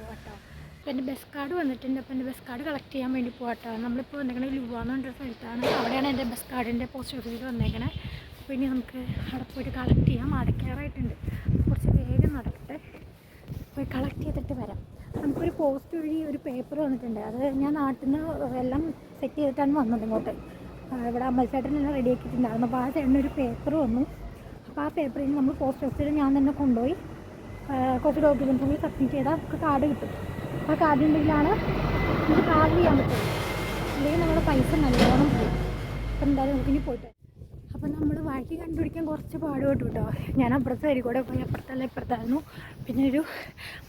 പോവാട്ടോ അപ്പോൾ എന്റെ ബസ് കാർഡ് വന്നിട്ടുണ്ട്. അപ്പോൾ എന്റെ ബസ് കാർഡ് കളക്ട് ചെയ്യാൻ വേണ്ടി പോവാട്ടോ നമ്മളിപ്പോൾ വന്നേക്കണത് ലുവാന്ന് പറഞ്ഞ സ്ഥലത്താണ്. അവിടെയാണ് എന്റെ ബസ് കാർഡിന്റെ പോസ്റ്റ് ഓഫീസിൽ വന്നേക്കണേ. അപ്പോൾ ഇനി നമുക്ക് അവിടെ പോയിട്ട് കളക്ട് ചെയ്യാം. അടയ്ക്കാറായിട്ടുണ്ട്. കുറച്ച് വേഗം നടക്കട്ടെ. പോയി കളക്ട് ചെയ്തിട്ട് വരാം. നമുക്കൊരു പോസ്റ്റ് വഴി ഒരു പേപ്പർ വന്നിട്ടുണ്ട്. അത് ഞാൻ നാട്ടിൽ നിന്ന് എല്ലാം സെറ്റ് ചെയ്തിട്ടാണ് വന്നത് ഇങ്ങോട്ട്. ഇവിടെ അമ്മച്ചേട്ടനെല്ലാം റെഡി ആക്കിയിട്ടുണ്ടായിരുന്നു അപ്പോൾ ആ ചേട്ടനൊരു പേപ്പർ വന്നു. അപ്പോൾ ആ പേപ്പറിൽ നമ്മൾ പോസ്റ്റ് ഓഫീസിൽ ഞാൻ തന്നെ കൊണ്ടുപോയി കുറച്ച് ഡോക്യുമെന്റ്സ് കൂടി സബ്മിറ്റ് ചെയ്താൽ നമുക്ക് കാർഡ് കിട്ടും. ആ കാർഡ് ഉണ്ടെങ്കിലാണ് നമുക്ക് കാർഡ് ചെയ്യാൻ പറ്റുള്ളൂ. അല്ലെങ്കിൽ നമ്മുടെ പൈസ നല്ലോണം പോകും അപ്പം എന്തായാലും നമുക്കിനി പോയിട്ട്. അപ്പം നമ്മൾ വഴി കണ്ടുപിടിക്കാൻ കുറച്ച് പാടുപെട്ടു കേട്ടോ. ഞാൻ അപ്പുറത്തെ വരി കൂടെ പോയി അപ്പുറത്തല്ല ഇപ്പുറത്തായിരുന്നു. പിന്നെ ഒരു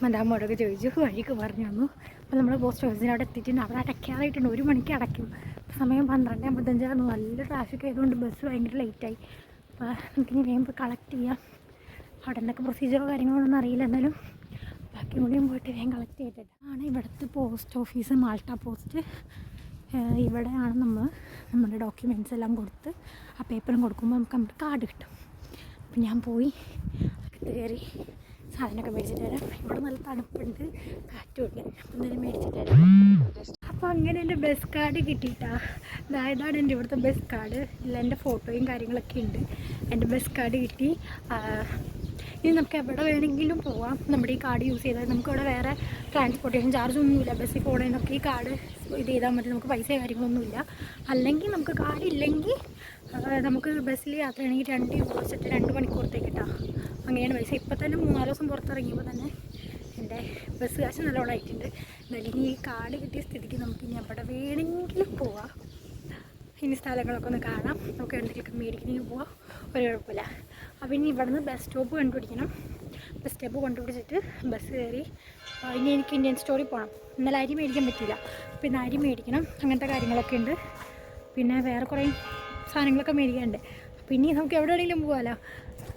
മന്ദാമോടൊക്കെ ചോദിച്ചു വഴിക്ക് പറഞ്ഞു തന്നു. അപ്പം നമ്മൾ പോസ്റ്റ് ഓഫീസിന് അവിടെ എത്തിയിട്ടുണ്ട്. അവിടെ അടയ്ക്കാറായിട്ടുണ്ട്. ഒരു മണിക്ക് അടയ്ക്കും. സമയം പന്ത്രണ്ട് അമ്പത്തഞ്ചായിരുന്നു നല്ല ട്രാഫിക് ആയതുകൊണ്ട് ബസ് ഭയങ്കര ലേറ്റായി അപ്പോൾ നമുക്കിനി വേഗം കളക്ട് ചെയ്യാം. അവിടെ എന്തൊക്കെ പ്രൊസീജിയറോ കാര്യങ്ങളോ ഒന്നും അറിയില്ല എന്നാലും ബാക്കി കൂടിയും പോയിട്ട് വേഗം കളക്ട് ചെയ്തിട്ട് ആണ് ഇവിടുത്തെ പോസ്റ്റ് ഓഫീസ് മാൾട്ട പോസ്റ്റ് ഇവിടെയാണ് നമ്മൾ നമ്മുടെ ഡോക്യുമെന്റ്സ് എല്ലാം കൊടുത്ത് ആ പേപ്പറും കൊടുക്കുമ്പോൾ നമുക്ക് നമ്മുടെ കാർഡ് കിട്ടും. അപ്പം ഞാൻ പോയി അകത്ത് കയറി സാധനമൊക്കെ മേടിച്ചിട്ട് വരാം. ഇവിടെ നല്ല തണുപ്പുണ്ട് കാറ്റുണ്ട് അപ്പം തന്നെ മേടിച്ചിട്ട് വരാം. അപ്പോൾ അങ്ങനെ എന്റെ ബസ് കാർഡ് കിട്ടിയിട്ടാ അതായതാണ് എന്റെ ഇവിടുത്തെ ബസ് കാർഡ് ഇല്ല എന്റെ ഫോട്ടോയും കാര്യങ്ങളൊക്കെ ഉണ്ട്. എന്റെ ബസ് കാർഡ് കിട്ടി. ഇനി നമുക്ക് എവിടെ വേണമെങ്കിലും പോവാം. നമ്മുടെ ഈ കാർഡ് യൂസ് ചെയ്താൽ നമുക്ക് ഇവിടെ വേറെ ട്രാൻസ്പോർട്ടേഷൻ ചാർജ് ഒന്നുമില്ല. ബസ്സിൽ പോകണമെന്നൊക്കെ ഈ കാർഡ് ഇത് ചെയ്താൽ മതി. നമുക്ക് പൈസ കാര്യങ്ങളൊന്നുമില്ല. അല്ലെങ്കിൽ നമുക്ക് കാർഡ് ഇല്ലെങ്കിൽ നമുക്ക് ബസ്സിൽ യാത്ര ചെയ്യണമെങ്കിൽ രണ്ട് ദിവസത്തെ രണ്ട് മണിക്കൂറത്തേക്ക് കിട്ടാം അങ്ങനെയാണ് പൈസ. ഇപ്പം തന്നെ മൂന്നാൽ ദിവസം പുറത്തിറങ്ങിയപ്പോൾ തന്നെ എന്റെ ബസ് കാശ് നല്ലോണം ആയിട്ടുണ്ട്. എന്നാലും ഈ കാർഡ് കിട്ടിയ സ്ഥിതിക്ക് നമുക്ക് ഇനി എവിടെ വേണമെങ്കിലും പോവാം. ഇനി സ്ഥലങ്ങളൊക്കെ ഒന്ന് കാണാം. നമുക്ക് എന്തെങ്കിലുമൊക്കെ മേടിക്കണമെങ്കിൽ പോവാം. ഒരു കുഴപ്പമില്ല. അപ്പോൾ ഇനി ഇവിടുന്ന് ബസ് സ്റ്റോപ്പ് കണ്ടുപിടിക്കണം. ബസ് സ്റ്റോപ്പ് കണ്ടുപിടിച്ചിട്ട് ബസ് കയറി ഇനി എനിക്ക് ഇന്ത്യൻ സ്റ്റോറിൽ പോകണം ഇന്നലെ അരി മേടിക്കാൻ പറ്റിയില്ല. പിന്നെ അരി മേടിക്കണം. അങ്ങനത്തെ കാര്യങ്ങളൊക്കെ ഉണ്ട്. പിന്നെ വേറെ കുറേ സാധനങ്ങളൊക്കെ മേടിക്കാനുണ്ട്. അപ്പം ഇനി നമുക്ക് എവിടെ വേണമെങ്കിലും പോകാമല്ലോ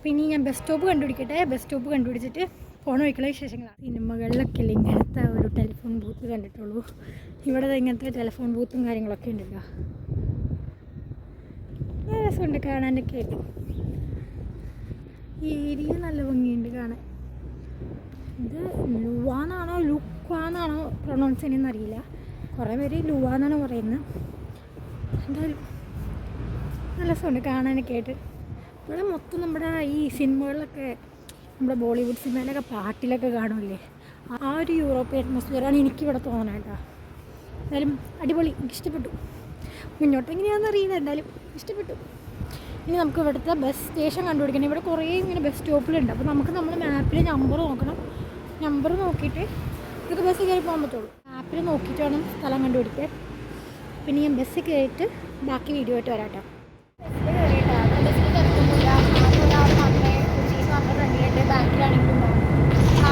പിന്നെ ഞാൻ ബസ് സ്റ്റോപ്പ് കണ്ടുപിടിക്കട്ടെ. ബസ് സ്റ്റോപ്പ് കണ്ടുപിടിച്ചിട്ട് പോണ വഴിക്കുള്ള വിശേഷങ്ങളാണ്. സിനിമകളിലൊക്കെ അല്ലേ ഇങ്ങനത്തെ ഒരു ടെലിഫോൺ ബൂത്ത് കണ്ടിട്ടുള്ളൂ. ഇവിടെ ഇങ്ങനത്തെ ടെലിഫോൺ ബൂത്തും കാര്യങ്ങളൊക്കെ ഉണ്ടല്ലോ. രസമുണ്ട് കാണാനൊക്കെ. ആയിട്ട് ഏരിയ നല്ല ഭംഗിയുണ്ട് കാണാൻ. ഇത് ലുവാന്നാണോ ലുക്വാന്നാണോ പ്രൊണൗൺസ് ചെയ്യുന്നതെന്ന് അറിയില്ല കുറേ പേര് ലുവാന്നാണ് പറയുന്നത്. എന്തായാലും നല്ല രസമുണ്ട് കാണാനൊക്കെ ആയിട്ട്. ഇവിടെ മൊത്തം നമ്മുടെ ഈ സിനിമകളിലൊക്കെ നമ്മുടെ ബോളിവുഡ് സിനിമയിലൊക്കെ പാട്ടിലൊക്കെ കാണുമല്ലേ? ആ ഒരു യൂറോപ്യൻ അറ്റ്മോസ്ഫിയറാണ് എനിക്കിവിടെ തോന്നണം കേട്ടോ. എന്തായാലും അടിപൊളി. എനിക്കിഷ്ടപ്പെട്ടു. മുന്നോട്ട് എങ്ങനെയാണെന്ന് അറിയില്ല. എന്തായാലും ഇഷ്ടപ്പെട്ടു. ഇനി നമുക്ക് ഇവിടുത്തെ ബസ് സ്റ്റേഷൻ കണ്ടുപിടിക്കണം. ഇവിടെ കുറേ ഇങ്ങനെ ബസ് സ്റ്റോപ്പിലുണ്ട് അപ്പോൾ നമുക്ക് നമ്മൾ മാപ്പിൽ നമ്പർ നോക്കണം. നമ്പർ നോക്കിയിട്ട് ഇതൊക്കെ ബസ് കയറി പോകാൻ പറ്റുള്ളൂ. മാപ്പിൽ നോക്കിയിട്ട് വേണം സ്ഥലം കണ്ടുപിടിക്കാൻ. പിന്നെ ഞാൻ ബസ് കയറിയിട്ട് ബാക്കി വീഡിയോ ആയിട്ട് വരാം കേട്ടോ ബസ്സിൽ കയറിയിട്ടാ? അവിടെ ബസ്സിൽ തിരക്കൊന്നുമില്ല ആകെ ഒരാൾ മാത്രമേ ചേച്ചി മാത്രമേ ഫ്രണ്ടിലുണ്ട് ബാക്കിലാണെങ്കിലും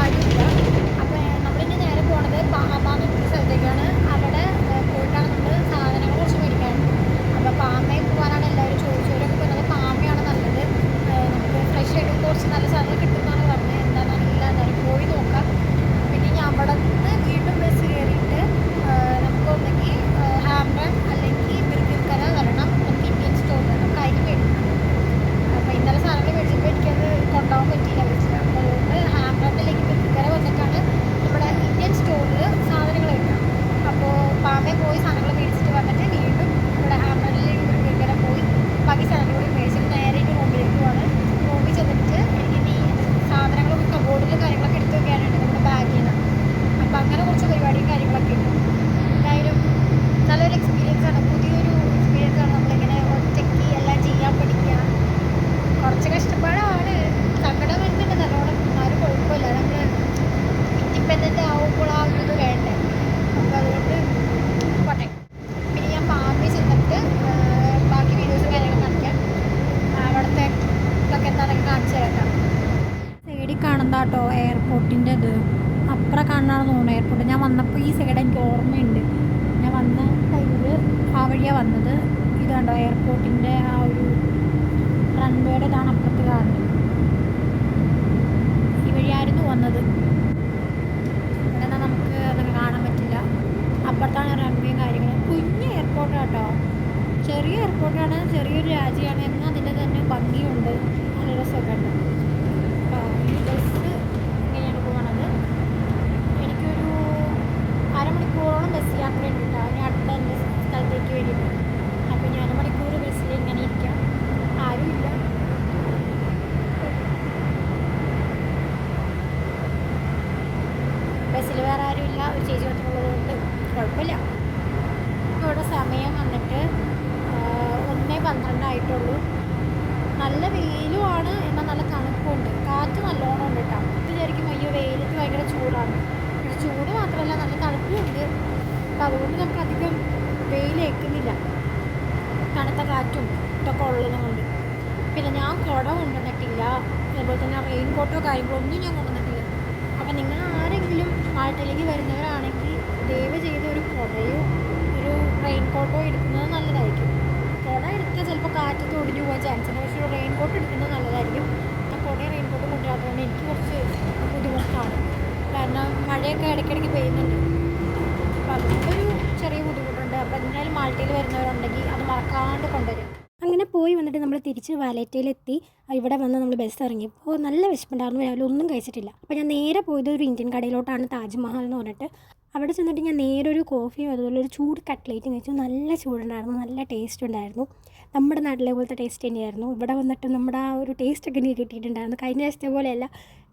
ആരുമില്ല. അപ്പോൾ നമ്മളിനി നേരെ പോണത് പാമ്പ എന്നൊരു സ്ഥലത്തേക്കാണ്. അവിടെ പോയിട്ടാണ് നമ്മൾ സാധനങ്ങൾ കുറച്ച് മേടിക്കാനുണ്ട് അപ്പോൾ പാമ്പയിൽ പോകാനാണ് എല്ലാവരും ചോദിച്ചവരൊക്കെ ആയിട്ട് കുറച്ച് നല്ല സാധനങ്ങൾ കിട്ടുമെന്നാണ് പറഞ്ഞത് എന്താണെന്ന് അറിയില്ല എന്നാലും പോയി നോക്കാം പിന്നെ ഇനി അവിടെ നിന്ന് വീണ്ടും ബസ് കയറിയിട്ട് ഏഹ്, നമുക്ക് ഒന്നെങ്കിൽ ഹാംറൺ അല്ലെങ്കിൽ മിർക്കിൽക്കര വരണം നമുക്ക് ഇന്ത്യൻ സ്റ്റോറിൽ നമുക്ക് അരി മേടിക്കണം അപ്പോൾ ഇന്നലെ സാധനങ്ങൾ മേടിച്ചപ്പോൾ എനിക്കത് കൊണ്ടുപോകാൻ പറ്റിയില്ല വിളിച്ചിട്ട് അപ്പോൾ അതുകൊണ്ട് ഹാംറണിലേക്ക് മിർക്കിൽക്കര വന്നിട്ടാണ് നമ്മുടെ ഇന്ത്യൻ സ്റ്റോറിൽ സാധനങ്ങൾ കിട്ടുക അപ്പോൾ പാമ്പേ പോയി സാധനങ്ങൾ മേടിച്ചിട്ട് വന്നിട്ട് വീണ്ടും ഇവിടെ ഹാംറണിലേക്ക് മിർക്കിൽക്കര പോയി ബാക്കി സാധനങ്ങൾ കൂടി മേടിച്ചിട്ട് നേരെ എന്റെ റൂമിലേക്ക് പോവാണ് റൂമിൽ ചെന്നിട്ട് എനിക്ക് ഈ സാധനങ്ങളും കബോർഡിലും കാര്യങ്ങളൊക്കെ എടുത്ത് വെക്കാനുണ്ട് നമ്മുടെ ബാഗിൽ നിന്ന് അപ്പോൾ അങ്ങനെ കുറച്ച് പരിപാടിയും കാര്യങ്ങളൊക്കെ ഉണ്ട് എന്തായാലും നല്ലൊരു എക്സ്പീരിയൻസ് ആണ് പുതിയൊരു എക്സ്പീരിയൻസ് ആണ് നമ്മളിങ്ങനെ ഒറ്റയ്ക്ക് എല്ലാം ചെയ്യാൻ പഠിക്കുക കുറച്ച് കഷ്ടപ്പാടാണ് സങ്കടം വരുന്നുണ്ട് നല്ലോണം എന്നാലും കുഴപ്പമില്ല നമ്മൾ ഇൻഡിപെൻഡന്റ് ആവുമ്പോൾ ആ ഒരു ഇത് വേണ്ടേ അപ്പോൾ അതുകൊണ്ട് പോട്ടെ പിന്നെ ഞാൻ പാമ്പിൽ ചെന്നിട്ട് ആ, ബാക്കി വീഡിയോസും കാര്യങ്ങളും കാണിക്കാം ആ, അവിടുത്തെ ഇതൊക്കെ എന്താണെന്നൊക്കെ കാണിച്ചു തരാം സൈഡിൽ കാണുന്ന കേട്ടോ എയർപോർട്ടിന്റെ ഇത് അപ്പുറം കാണാനാണ് തോന്നുന്നു എയർപോർട്ട് ഞാൻ വന്നപ്പോൾ ഈ സൈഡ് എനിക്ക് ഓർമ്മയുണ്ട്. ഞാൻ വന്ന ടൈമിൽ ആ വഴിയാണ് വന്നത്. ഇത് കണ്ടോ? എയർപോർട്ടിന്റെ ആ ഒരു റൺവേയുടെ ഇതാണ് അപ്പുറത്ത് കാണുന്നത്. ഈ വഴിയായിരുന്നു വന്നത്. ഇവിടെ നമുക്ക് അതൊക്കെ കാണാൻ പറ്റില്ല. അപ്പുറത്താണ് റൺവേയും കാര്യങ്ങളും. കുഞ്ഞ് എയർപോർട്ടാണ് കേട്ടോ ചെറിയ എയർപോർട്ടാണ് ചെറിയൊരു രാജ്യമാണ്. എന്നാൽ അതിന്റെ തന്നെ ഭംഗിയുണ്ട്. നല്ല രസമൊക്കെ ഉണ്ട്. ബസ്സിൽ വേറെ ആരുമില്ല ഒരു ചേച്ചി മാത്രമുള്ളതുകൊണ്ട് കുഴപ്പമില്ല. ഇപ്പോൾ ഇവിടെ സമയം വന്നിട്ട് ഒന്നേ പന്ത്രണ്ട് ആയിട്ടുള്ളൂ. നല്ല വെയിലുമാണ് എന്നാൽ നല്ല തണുപ്പുണ്ട്. കാറ്റ് നല്ലോണം ഉണ്ട് കേട്ടോ. വിചാരിക്കും അയ്യോ വെയിലത്ത് ഭയങ്കര ചൂടാണ്. പക്ഷെ ചൂട് മാത്രമല്ല നല്ല തണുപ്പും ഉണ്ട്. അപ്പം അതുകൊണ്ട് നമുക്ക് അധികം വെയിലേക്കുന്നില്ല തണുത്ത കാറ്റും ഇതൊക്കെ ഉള്ളതുകൊണ്ട് പിന്നെ ഞാൻ കുടം കൊണ്ടുവന്നിട്ടില്ല. അതുപോലെ തന്നെ റെയിൻ കോട്ടോ കാര്യങ്ങളോ ഒന്നും ഞാൻ കൊണ്ടുവന്നിട്ടില്ല. അപ്പം നിങ്ങൾ ആരെ മാൾട്ടയിലേക്ക് വരുന്നവരാണെങ്കിൽ ദയവ് ചെയ്ത് ഒരു കുടയോ ഒരു റെയിൻ കോട്ടോ എടുക്കുന്നത് നല്ലതായിരിക്കും. കുട എടുത്താൽ ചിലപ്പോൾ കാറ്റത്ത് ഒടിഞ്ഞു പോകാൻ ചാൻസ് ഉണ്ട്. പക്ഷേ ഒരു റെയിൻ കോട്ട് എടുക്കുന്നത് നല്ലതായിരിക്കും. ആ കുടയും റെയിൻ കോട്ടും കൊണ്ടുവരാത്തതുകൊണ്ട് എനിക്ക് കുറച്ച് ബുദ്ധിമുട്ടാണ്. കാരണം മഴയൊക്കെ ഇടയ്ക്കിടയ്ക്ക് പെയ്യുന്നുണ്ട്. അപ്പോൾ അതുകൊണ്ടൊരു ചെറിയ ബുദ്ധിമുട്ടുണ്ട്. അപ്പോൾ എന്തായാലും മാൾട്ടയിൽ വരുന്നവരുണ്ടെങ്കിൽ അത് മറക്കാണ്ട് കൊണ്ടുവരും പോയി വന്നിട്ട് നമ്മൾ തിരിച്ച് വാലേറ്റയിലെത്തി. ഇവിടെ വന്ന് നമ്മൾ ബസ് ഇറങ്ങിയപ്പോൾ നല്ല വിശപ്പുണ്ടായിരുന്നു. രാവിലെ ഒന്നും കഴിച്ചിട്ടില്ല. അപ്പോൾ ഞാൻ നേരെ പോയത് ഒരു ഇന്ത്യൻ കടയിലോട്ടാണ് താജ്മഹൽ എന്ന് പറഞ്ഞിട്ട്. അവിടെ ചെന്നിട്ട് ഞാൻ നേരെ ഒരു കോഫിയും അതുപോലെ ഒരു ചൂട് കട്ട്ലേറ്റും കഴിച്ചു. നല്ല ചൂടുണ്ടായിരുന്നു. നല്ല ടേസ്റ്റ് ഉണ്ടായിരുന്നു. നമ്മുടെ നാട്ടിലെ പോലത്തെ ടേസ്റ്റ് തന്നെയായിരുന്നു. ഇവിടെ വന്നിട്ട് നമ്മുടെ ആ ഒരു ടേസ്റ്റ് ഒക്കെ എനിക്ക് കിട്ടിയിട്ടുണ്ടായിരുന്നു. കഴിഞ്ഞ ദിവസത്തെ പോലെയല്ല.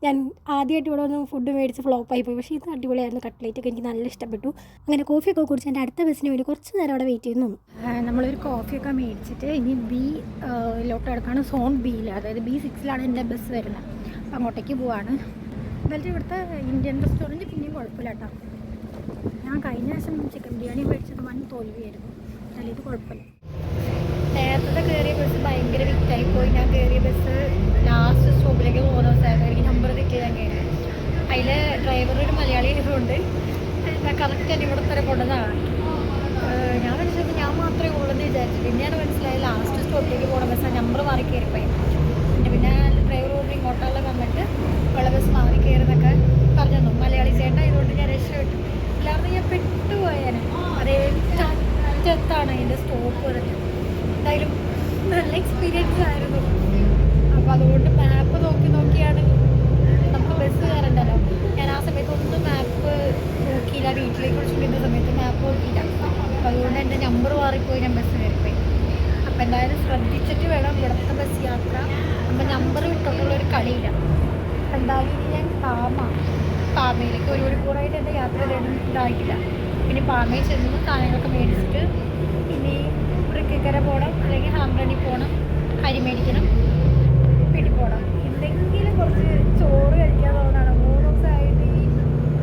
ഞാൻ ആദ്യമായിട്ട് ഇവിടെ വന്ന് ഫുഡ് മേടിച്ച് ഫ്ലോപ്പായി പോയി. പക്ഷേ ഇത് അടിപൊളിയായിരുന്നു. കട്ട്ലേറ്റ് ഒക്കെ എനിക്ക് നല്ല ഇഷ്ടപ്പെട്ടു. അങ്ങനെ കോഫിയൊക്കെ കുടിച്ച് എന്റെ അടുത്ത ബസ്സിന് വേണ്ടി കുറച്ച് നേരം അവിടെ വെയിറ്റ് ചെയ്യുന്നു നമ്മളൊരു കോഫിയൊക്കെ മേടിച്ചിട്ട് ഇനി ബി ലോട്ട് എടുക്കാണ് സോൺ ബിയിൽ അതായത് ബി സിക്സിലാണ് എന്റെ ബസ് വരുന്നത്. അപ്പം അങ്ങോട്ടേക്ക് പോവാണ്. എന്തായാലും ഇവിടുത്തെ ഇന്ത്യൻ റെസ്റ്റോറന്റ് പിന്നെയും കുഴപ്പമില്ല കേട്ടോ. ഞാൻ കഴിഞ്ഞ ദിവസം ചിക്കൻ ബിരിയാണി മേടിച്ചത് വൻ തോൽവിയായിരുന്നു. എന്നാലും ഇത് കുഴപ്പമില്ല. നേരത്തെ കയറിയ ബസ് ഭയങ്കര വിറ്റായി പോയി. ഞാൻ കയറിയ ബസ് ലാസ്റ്റ് സ്റ്റോപ്പിലേക്ക് പോകുന്ന ബസ്സായിരുന്നു എനിക്ക് നമ്പർ ഞാൻ കയറി അതിൽ ഡ്രൈവർ ഒരു മലയാളി ആയതുകൊണ്ട് ഞാൻ കറക്റ്റ് എന്റെ ഇവിടെ വരെ കൊണ്ടതാണ് ഞാൻ മനസ്സിലാക്കി ഞാൻ മാത്രമേ ഉള്ളൂ എന്ന് വിചാരിച്ചു. പിന്നെയാണ് മനസ്സിലായത് ലാസ്റ്റ് സ്റ്റോപ്പിലേക്ക് പോകുന്ന ബസ്സാണ് നമ്പർ മാറി കയറിപ്പോയി. പിന്നെ പിന്നെ ഡ്രൈവർ കൊണ്ട് ഇങ്ങോട്ടുള്ള വന്നിട്ട് ഉള്ള ബസ് മാറി കയറുന്നൊക്കെ പറഞ്ഞു തന്നു മലയാളി ചേട്ടൻ ആയതുകൊണ്ട് ഞാൻ രക്ഷപ്പെട്ടു. ഇല്ലാതെ ഞാൻ പെട്ടുപോയേനെ. അതേ ാണ് അതിന്റെ സ്റ്റോപ്പ് പറഞ്ഞത്. എന്തായാലും നല്ല എക്സ്പീരിയൻസ് ആയിരുന്നു. അപ്പോൾ അതുകൊണ്ട് മാപ്പ് നോക്കി നോക്കിയാണ് നമുക്ക് ബസ് കയറണ്ടല്ലോ ഞാൻ ആ സമയത്ത് ഒന്നും മാപ്പ് നോക്കിയില്ല വീട്ടിലേക്ക് വിളിച്ചിരിക്കുന്ന സമയത്ത് മാപ്പ് നോക്കിയില്ല. അപ്പോൾ അതുകൊണ്ട് എന്റെ നമ്പർ മാറിപ്പോയി ഞാൻ ബസ് കയറിപ്പോയി. അപ്പോൾ എന്തായാലും ശ്രദ്ധിച്ചിട്ട് വേണം ഇവിടുത്തെ ബസ് യാത്ര. അപ്പൊ നമ്പർ വിട്ടിട്ടുള്ളൊരു കളിയില്ല. എന്തായാലും ഇനി ഞാൻ പാമ പാമയിലേക്ക് ഒരു മണിക്കൂറായിട്ട് എന്റെ യാത്ര ഇതായിട്ടില്ല. പിന്നെ പാമയിൽ ചെന്ന് സാധനങ്ങളൊക്കെ മേടിച്ചിട്ട് ഇനി വൃക്കിക്കര പോകണം ഹാംറണി പോകണം അരി മേടിക്കണം വീട്ടിൽ പോകണം എന്തെങ്കിലും കുറച്ച് ചോറ് കഴിക്കാൻ തോന്നാണ് മൂന്ന് ദിവസമായിട്ട് ഈ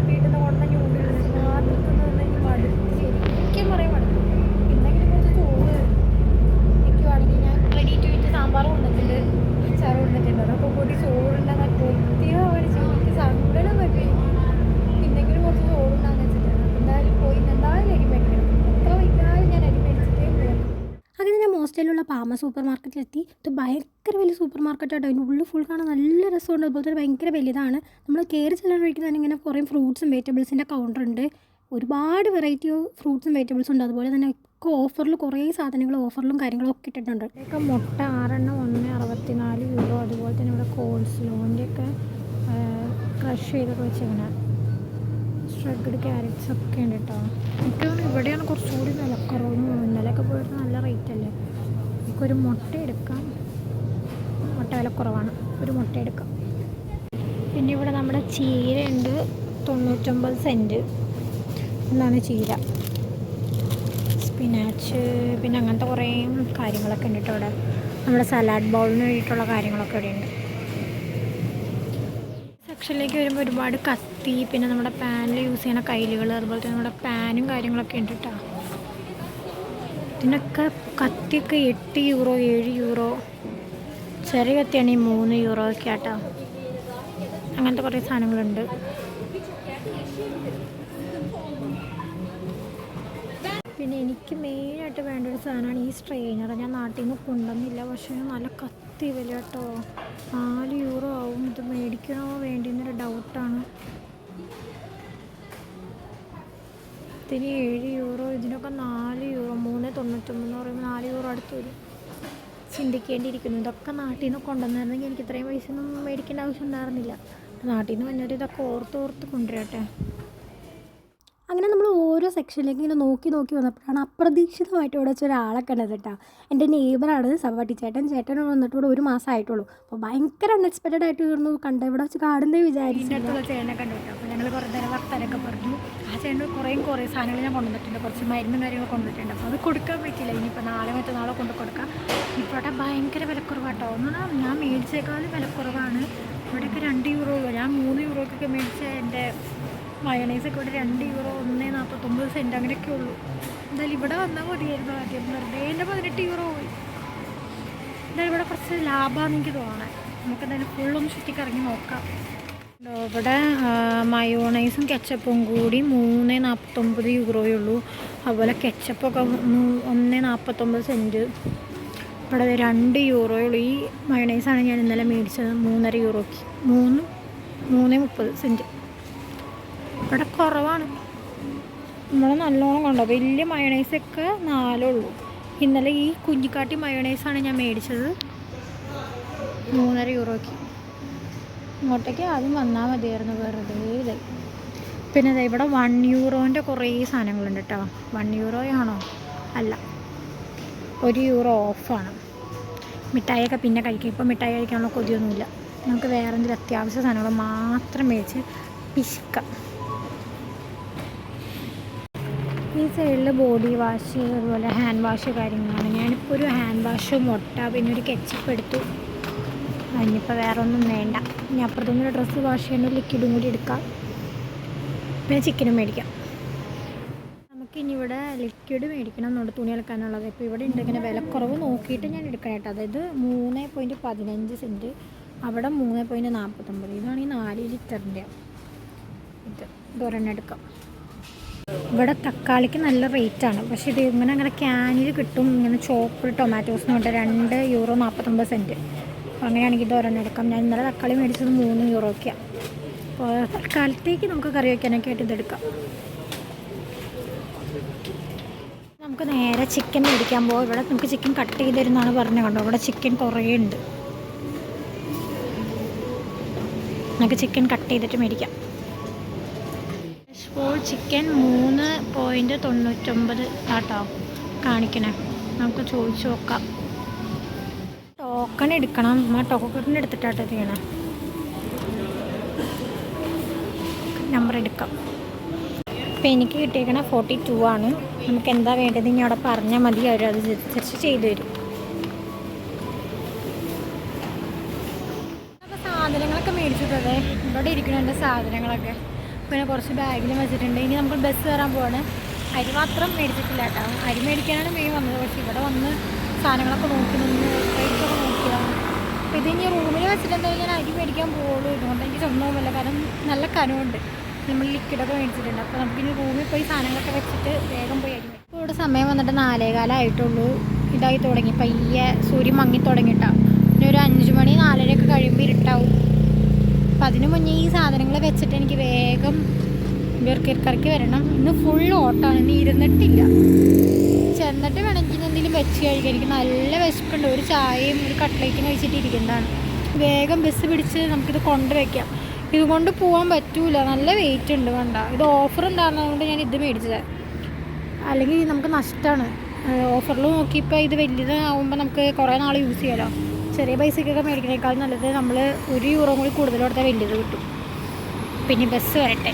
വീട്ടിൽ നിന്ന് കൊണ്ട ന്യൂഡിൽസ് മാത്രത്തിൽ നിന്ന് എനിക്ക് മടുത്ത് ശരിക്കും പറയാൻ മടുത്തു എന്തെങ്കിലും കുറച്ച് ചോറ് വെക്കുവാണെങ്കിൽ ഞാൻ റെഡി ടു ഇറ്റ് സാമ്പാർ കൊണ്ടിട്ടുണ്ട് അച്ചാർ കൊണ്ടിട്ടുണ്ട് അതൊക്കെ കൂടി ചോറുണ്ടെന്നാൽ കൊത്തിയോ അവർ എനിക്ക് സങ്കടം പറ്റി എന്തെങ്കിലും കുറച്ച് ചോറുണ്ടാന്ന് വെച്ചിട്ടാണ് അപ്പോൾ എന്തായാലും പോയി ഇന്ന് എന്തായാലും അരി മേടിക്കണം എത്ര വൈകാതെ ഞാൻ അരി മേടിച്ചിട്ടേ പോകും മോസ്റ്റയിലുള്ള പാമ സൂപ്പർ മാർക്കറ്റിലെത്തി ഇത് ഭയങ്കര വലിയ സൂപ്പർ മാർക്കറ്റാട്ടോ അതിന്റെ ഉള്ളിൽ ഫുൾ കാണാൻ നല്ല രസമുണ്ട്. അതുപോലെ തന്നെ ഭയങ്കര വലുതാണ്. നമ്മൾ കയറി ചെല്ലാൻ വഴിക്കുന്നതിന് ഇങ്ങനെ കുറേ ഫ്രൂട്ട്സും വെജിറ്റബിൾസിന്റെ കൗണ്ടർ ഉണ്ട്. ഒരുപാട് വെറൈറ്റി ഫ്രൂട്ട്സും വെജിറ്റബിൾസും ഉണ്ട്. അതുപോലെ തന്നെ ഒക്കെ ഓഫറിൽ കുറേ സാധനങ്ങൾ ഓഫറിലും കാര്യങ്ങളും ഒക്കെ ഇട്ടിട്ടുണ്ട്. ഇതൊക്കെ മുട്ട ആറെണ്ണം ഒന്ന് അറുപത്തിനാല് യൂറോ അതുപോലെ തന്നെ ഇവിടെ കോൾസ് കോൾസ്ലോന്റെ ഒക്കെ ക്രഷ് ചെയ്തൊക്കെ വെച്ചിങ്ങനെ ഷ്രെഡ് ക്യാരറ്റ്സ് ഒക്കെ ഉണ്ട് കേട്ടോ. എനിക്ക് തോന്നുന്നു ഇവിടെയാണ് കുറച്ചുകൂടി വിലക്കുറവ് ഇന്നലെയൊക്കെ പോയിട്ട് നല്ല റേറ്റ് അല്ലേ? നമുക്കൊരു മുട്ട എടുക്കാം. മുട്ട വില കുറവാണ്. ഒരു മുട്ട എടുക്കാം. പിന്നെ ഇവിടെ നമ്മുടെ ചീര ഉണ്ട്. തൊണ്ണൂറ്റൊമ്പത് സെന്റ് എന്നാണ് ചീര. സ്പിനാച്ച് പിന്നെ അങ്ങനത്തെ കുറേ കാര്യങ്ങളൊക്കെ ഉണ്ട് ഇവിടെ. നമ്മുടെ സലാഡ് ബൗളിന് വേണ്ടിയിട്ടുള്ള കാര്യങ്ങളൊക്കെ ഇവിടെ ഉണ്ട്. സെക്ഷനിലേക്ക് വരുമ്പോൾ ഒരുപാട് കത്തി പിന്നെ നമ്മുടെ പാനിൽ യൂസ് ചെയ്യുന്ന കയ്യിലുകൾ അതുപോലെ തന്നെ നമ്മുടെ പാനും കാര്യങ്ങളൊക്കെ ഉണ്ട് കേട്ടോ. ഇതിനൊക്കെ കത്തിയൊക്കെ എട്ട് യൂറോ ഏഴ് യൂറോ ചെറിയ കത്തിയാണെങ്കിൽ മൂന്ന് യൂറോ ഒക്കെ ആട്ടോ അങ്ങനത്തെ കുറേ സാധനങ്ങളുണ്ട്. പിന്നെ എനിക്ക് മെയിനായിട്ട് വേണ്ട ഒരു സാധനമാണ് ഈ സ്ട്രെയിനർ ഞാൻ നാട്ടിൽ നിന്ന് കൊണ്ടുവന്നില്ല. പക്ഷേ നല്ല കത്തി വില കേട്ടോ. നാല് യൂറോ ആവും. ഇത് മേടിക്കണോ വേണ്ടിയെന്നൊരു ഡൗട്ടാണ് ഇതിന് ഏഴ് യൂറോ ഇതിനൊക്കെ നാല് യൂറോ മൂന്ന് തൊണ്ണൂറ്റൊമ്പത് എന്ന് പറയുമ്പോൾ നാല് യൂറോ അടുത്ത് വരും. ചിന്തിക്കേണ്ടിയിരിക്കുന്നു. ഇതൊക്കെ നാട്ടിൽ നിന്ന് കൊണ്ടുവന്നിരുന്നെങ്കിൽ എനിക്ക് ഇത്രയും പൈസ ഒന്നും മേടിക്കേണ്ട ആവശ്യം ഉണ്ടായിരുന്നില്ല. നാട്ടിൽ നിന്ന് വന്നിട്ട് ഇതൊക്കെ ഓർത്ത് ഓർത്ത് കൊണ്ടുവരട്ടെ. അങ്ങനെ നമ്മൾ ഓരോ സെക്ഷനിലേക്ക് ഇങ്ങനെ നോക്കി നോക്കി വന്നപ്പോഴാണ് അപ്രതീക്ഷിതമായിട്ട് ഇവിടെ വെച്ച ഒരാളെ കണ്ടത് കേട്ടോ. എന്റെ നെയ്ബറാണ് സവാട്ടി ചേട്ടൻ ചേട്ടൻ വന്നിട്ട് ഇവിടെ ഒരു മാസം ആയിട്ടുള്ളൂ. അപ്പോൾ ഭയങ്കര അൺഎക്സ്പെക്റ്റഡ് ആയിട്ട് തീർന്നു കണ്ട ഇവിടെ വെച്ച് കാണുന്നേ വിചാരിച്ചു. ചേട്ടനെ കണ്ടു കേട്ടോ. അപ്പോൾ ഞങ്ങൾ കുറേ നേരം വർത്താനൊക്കെ പറഞ്ഞു. ആ ചേട്ടൻ കുറേ കുറേ സാധനങ്ങൾ ഞാൻ കൊണ്ടുവന്നിട്ടുണ്ട്. കുറച്ച് മരുന്നും കാര്യങ്ങൾ കൊണ്ടുവന്നിട്ടുണ്ട്. അപ്പോൾ അത് കൊടുക്കാൻ പറ്റില്ല ഇനിയിപ്പോൾ നാളെ മറ്റന്നാളെ കൊണ്ട് കൊടുക്കാം. ഇവിടെ ഭയങ്കര വിലക്കുറവാട്ടോ. ഒന്നും ഞാൻ മേടിച്ചേക്കാളും വിലക്കുറവാണ്. ഇവിടെയൊക്കെ രണ്ട് യൂറോ ഞാൻ മൂന്ന് യൂറോക്കൊക്കെ മേടിച്ച എന്റെ മയണൈസൊക്കെ ഇവിടെ രണ്ട് യൂറോ ഒന്ന് നാൽപ്പത്തൊമ്പത് സെന്റ് അങ്ങനെയൊക്കെ ഉള്ളൂ. എന്തായാലും ഇവിടെ വന്നാൽ മതിയായിരുന്നു ആദ്യം. വെറുതെ എന്റെ പതിനെട്ട് യൂറോ പോയി. എന്തായാലും ഇവിടെ കുറച്ച് ലാഭമാണ് എനിക്ക് തോന്നണേ. നമുക്ക് എന്തായാലും ഫുള്ളൊന്ന് ചുറ്റിക്കറങ്ങി നോക്കാം. ഇവിടെ മയോണൈസും കെച്ചപ്പും കൂടി മൂന്ന് നാൽപ്പത്തൊമ്പത് യൂറോയേ ഉള്ളൂ. അതുപോലെ കെച്ചപ്പൊക്കെ ഒന്ന് നാൽപ്പത്തൊമ്പത് സെന്റ് ഇവിടെ രണ്ട് യൂറോയേ ഉള്ളൂ. ഈ മയോണൈസാണ് ഞാൻ ഇന്നലെ മേടിച്ചത്. മൂന്നര യൂറോയ്ക്ക് മൂന്ന് മൂന്ന് മുപ്പത് സെന്റ് ഇവിടെ കുറവാണ്. നമ്മൾ നല്ലോണം കണ്ടോ വലിയ മയണൈസൊക്കെ നാലേ ഉള്ളൂ. ഇന്നലെ ഈ കുഞ്ഞിക്കാട്ടി മയണൈസാണ് ഞാൻ മേടിച്ചത്. മൂന്നര യൂറോയ്ക്ക്. ഇങ്ങോട്ടേക്ക് ആദ്യം വന്നാൽ മതിയായിരുന്നു വെറുതെ ഇതായി. പിന്നെ അതെ ഇവിടെ വൺ യൂറോന്റെ കുറേ സാധനങ്ങളുണ്ട് കേട്ടോ വൺ യൂറോ ആണോ? അല്ല. ഒരു യൂറോ ഓഫാണ് മിഠായിയൊക്കെ പിന്നെ കഴിക്കും. ഇപ്പം മിഠായി കഴിക്കാനുള്ള കൊതിയൊന്നുമില്ല. നമുക്ക് വേറെ എന്തെങ്കിലും അത്യാവശ്യ സാധനങ്ങൾ മാത്രം മേടിച്ച് പിശുക്കാം. ഈ സൈഡിൽ ബോഡി വാഷ് അതുപോലെ ഹാൻഡ് വാഷ് കാര്യങ്ങളാണ്. ഞാനിപ്പോൾ ഒരു ഹാൻഡ് വാഷ് മുട്ട പിന്നെ ഒരു കെച്ചപ്പ് എടുത്തു. അതിനിപ്പോൾ വേറെ ഒന്നും വേണ്ട. ഇനി അപ്പുറത്തുനിന്ന് ഡ്രസ്സ് വാഷ് ചെയ്യുന്ന ലിക്വിഡും കൂടി എടുക്കാം. പിന്നെ ചിക്കനും മേടിക്കാം. നമുക്കിനി ഇവിടെ ലിക്വിഡ് മേടിക്കണം എന്നുണ്ട് തുണി അലക്കാനുള്ളത്. ഇപ്പോൾ ഇവിടെ ഉണ്ട് ഇങ്ങനെ വിലക്കുറവ് നോക്കിയിട്ട് ഞാൻ എടുക്കണം കേട്ടോ. അതായത് മൂന്ന് പോയിന്റ് പതിനഞ്ച് സെന്റ് അവിടെ മൂന്ന് പോയിന്റ് നാൽപ്പത്തൊമ്പത് ഇതാണ് ഈ നാല് ലിറ്ററിന്റെ ഇത്. ഇതൊരെണ്ണം എടുക്കാം. ഇവിടെ തക്കാളിക്ക് നല്ല റേറ്റാണ് പക്ഷേ ഇത് ഇങ്ങനെ അങ്ങനെ ക്യാനിൽ കിട്ടും. ഇങ്ങനെ ചോപ്പ് ടൊമാറ്റോസ് എന്ന് പറഞ്ഞാൽ രണ്ട് യൂറോ നാൽപ്പത്തൊമ്പത് സെന്റ് അപ്പോൾ അങ്ങനെയാണെങ്കിൽ ഇത് ഒരെണ്ണം എടുക്കാം. ഞാൻ ഇന്നലെ തക്കാളി മേടിച്ചത് മൂന്ന് യൂറോയ്ക്കാണ് അപ്പോൾ തൽക്കാലത്തേക്ക് നമുക്ക് കറി വയ്ക്കാനൊക്കെ ആയിട്ട് ഇതെടുക്കാം നമുക്ക് നേരെ ചിക്കൻ മേടിക്കാൻ പോകും ഇവിടെ നമുക്ക് ചിക്കൻ കട്ട് ചെയ്ത് തരുന്നതാണ് പറഞ്ഞു കണ്ടോ? ഇവിടെ ചിക്കൻ കുറേ ഉണ്ട്. നമുക്ക് ചിക്കൻ കട്ട് ചെയ്തിട്ട് മേടിക്കാം. ഇപ്പോൾ ചിക്കൻ മൂന്ന് പോയിന്റ് തൊണ്ണൂറ്റൊമ്പത് ആട്ടോ കാണിക്കണേ. നമുക്ക് ചോദിച്ചു നോക്കാം. ടോക്കൺ എടുക്കണം. ആ ടോക്കൺ എടുത്തിട്ടാട്ടോ ചെയ്യണേ. നമ്പർ എടുക്കാം. ഇപ്പം എനിക്ക് കിട്ടിയേക്കണ ഫോർട്ടി ടു ആണ്. നമുക്ക് എന്താ വേണ്ടത് ഇനി അവിടെ പറഞ്ഞാൽ മതി. അവർ അത് തിരിച്ച് ചെയ്തു തരും. സാധനങ്ങളൊക്കെ മേടിച്ചിട്ടത് ഇവിടെ ഇരിക്കണം എന്റെ സാധനങ്ങളൊക്കെ. പിന്നെ കുറച്ച് ബാഗിലും വെച്ചിട്ടുണ്ട്. ഇനി നമുക്ക് ബസ് കയറാൻ പോവാണ്. അരി മാത്രം മേടിച്ചിട്ടില്ല കേട്ടോ. അരി മേടിക്കാനാണ് മെയിൻ വന്നത്. പക്ഷേ ഇവിടെ വന്ന് സാധനങ്ങളൊക്കെ നോക്കി നിന്ന് റേറ്റൊക്കെ നോക്കിയതാണ് അപ്പോൾ ഇത് ഇനി റൂമിൽ വെച്ചിട്ടുണ്ടെങ്കിൽ ഞാൻ അരി മേടിക്കാൻ പോകുള്ളൂ ഇതുകൊണ്ട് എനിക്ക് സ്വന്തവുമല്ല. കാരണം നല്ല കനമുണ്ട് നമ്മൾ ലിക്വിഡൊക്കെ മേടിച്ചിട്ടുണ്ട്. അപ്പോൾ നമുക്ക് ഇനി റൂമിൽ പോയി സാധനങ്ങളൊക്കെ വെച്ചിട്ട് വേഗം പോയി അരി ഇപ്പോൾ ഇവിടെ സമയം വന്നിട്ട് നാലേകാലമായിട്ടുള്ളൂ ഇതായി തുടങ്ങി. പയ്യെ സൂര്യൻ മങ്ങി തുടങ്ങിയിട്ടാണ് പിന്നെ ഒരു അഞ്ച് മണി നാലരയൊക്കെ കഴിയുമ്പോൾ ഇരുട്ടാവും. അപ്പം അതിനു മുന്നേ ഈ സാധനങ്ങൾ വെച്ചിട്ട് എനിക്ക് വേഗം വീർക്കിറക്കി വരണം. ഇന്ന് ഫുൾ ഓട്ടമാണ് ഇന്ന് ഇരുന്നിട്ടില്ല. ചെന്നിട്ട് വേണമെങ്കിൽ എന്തെങ്കിലും വെച്ച് കഴിക്കാൻ എനിക്ക് നല്ല വിശപ്പുണ്ട്. ഒരു ചായയും ഒരു കട്ട്ലേറ്റും കഴിച്ചിട്ട് ഇരിക്കുന്നതാണ് വേഗം ബസ് പിടിച്ച് നമുക്കിത് കൊണ്ടുവയ്ക്കാം. ഇതുകൊണ്ട് പോകാൻ പറ്റൂല. നല്ല വെയിറ്റ് ഉണ്ട് വേണ്ട ഇത് ഓഫർ ഉണ്ടാകുന്നതുകൊണ്ട് ഞാൻ ഇത് മേടിച്ചത്. അല്ലെങ്കിൽ നമുക്ക് നഷ്ടമാണ് ഓഫറിൽ നോക്കിയപ്പോൾ ഇത് വലുതാവുമ്പോൾ നമുക്ക് കുറേ നാൾ യൂസ് ചെയ്യാമല്ലോ ചെറിയ പൈസക്കൊക്കെ മേടിക്കുന്നേക്കാൾ നല്ലത് നമ്മൾ ഒരു യൂറോ കൂടി കൂടുതൽ കൊടുത്താൽ വലിയത് കിട്ടും. പിന്നെ ബസ് വരട്ടെ.